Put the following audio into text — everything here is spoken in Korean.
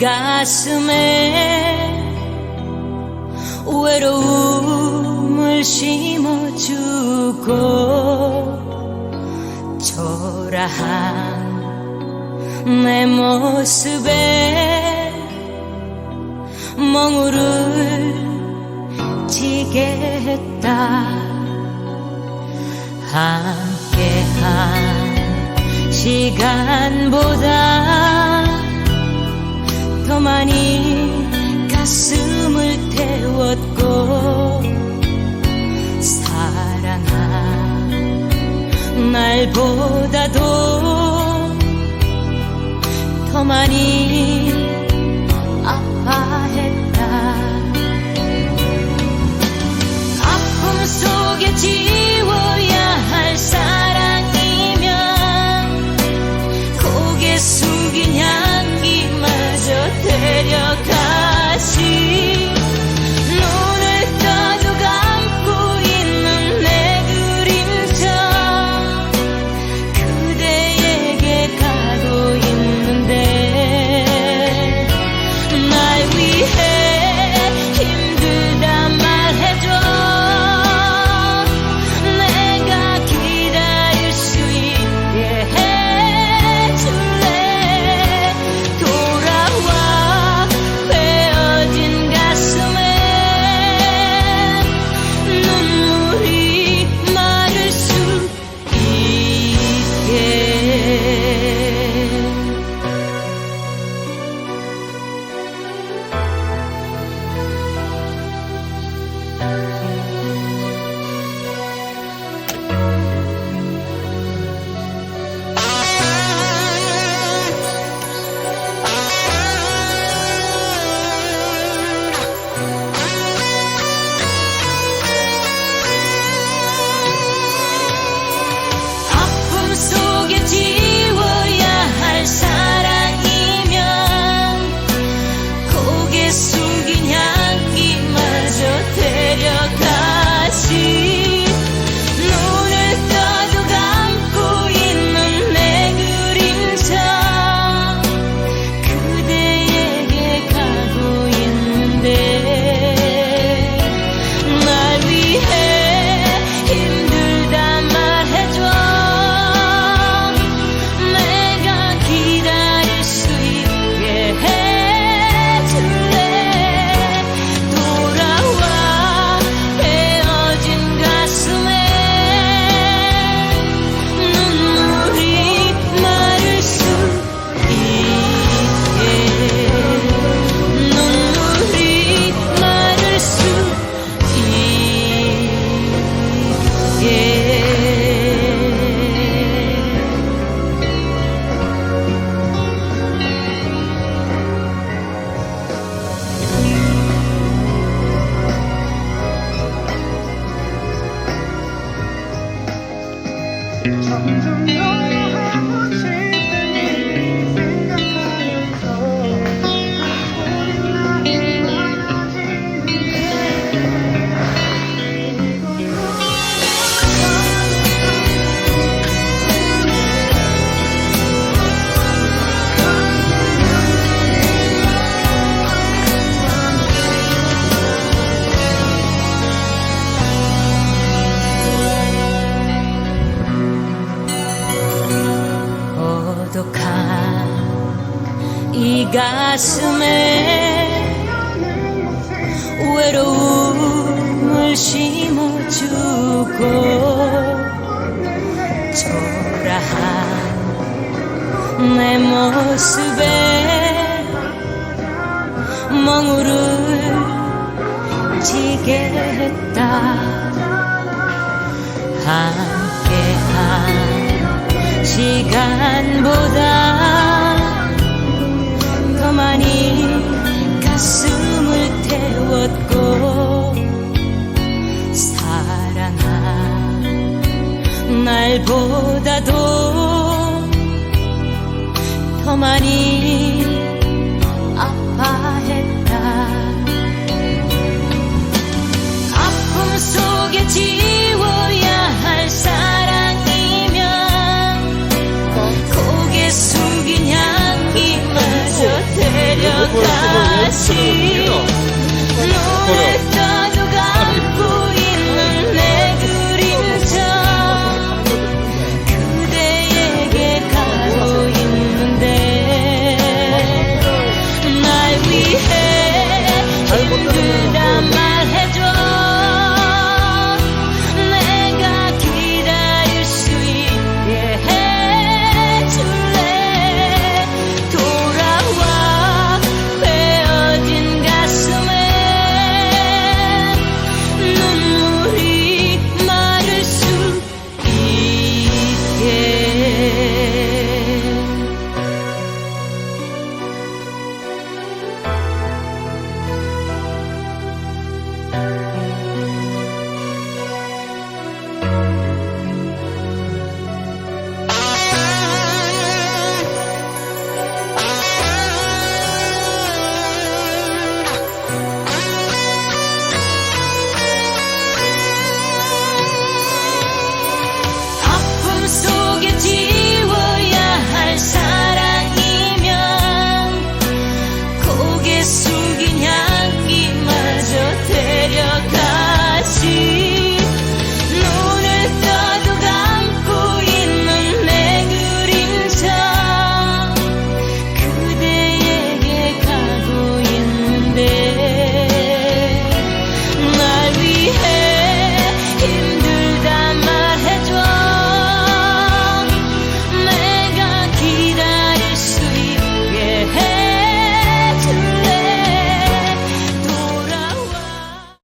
가슴에 외로움을 심어주고 초라한 내 모습에 멍울을 지게 했다. 함께한 시간보다 더 많이 가슴을 태웠고 사랑아 날보다도 더 많이 Thank you. 가슴에 외로움을 심어주고 초라한 내 모습에 멍울을 지게 했다. 함께한 시간보다 Money.